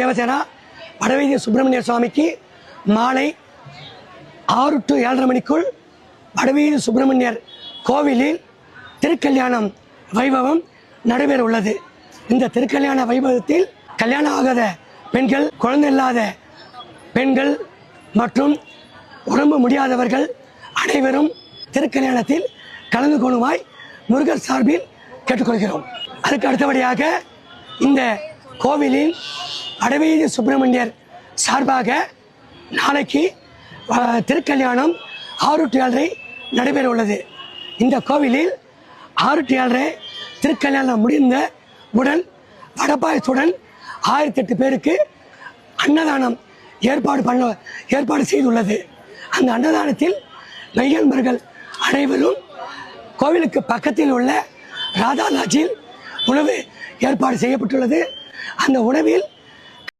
தேவசேனா வடவைத்திய சுப்பிரமணிய சுவாமிக்கு மாலை ஆறு டு ஏழரை மணிக்குள் வடவீதி சுப்பிரமணியர் கோவிலில் திருக்கல்யாணம் வைபவம் நடைபெற உள்ளது. இந்த திருக்கல்யாண வைபவத்தில் கல்யாணம் ஆகாத பெண்கள் குழந்தை இல்லாத பெண்கள் மற்றும் உடம்பு முடியாதவர்கள் அனைவரும் திருக்கல்யாணத்தில் கலந்து கொள்ளுமாய் முருகர் சார்பில் கேட்டுக்கொள்கிறோம். அதுக்கு அடுத்தபடியாக இந்த கோவிலில் அடவீதி சுப்பிரமணியர் சார்பாக நாளைக்கு திருக்கல்யாணம் ஆறுட்டு ஏழரை நடைபெற உள்ளது. இந்த கோவிலில் ஆறுட்டு ஏழரை திருக்கல்யாணம் முடிந்த உடன் வடபாயத்துடன் ஆயிரத்தி எட்டு பேருக்கு அன்னதானம் ஏற்பாடு பண்ண ஏற்பாடு செய்துள்ளது. அந்த அன்னதானத்தில் மெய்யன்பர்கள் அனைவரும் கோவிலுக்கு பக்கத்தில் உள்ள ராதா லாட்ஜில் உணவு ஏற்பாடு செய்யப்பட்டுள்ளது. அந்த உணவில்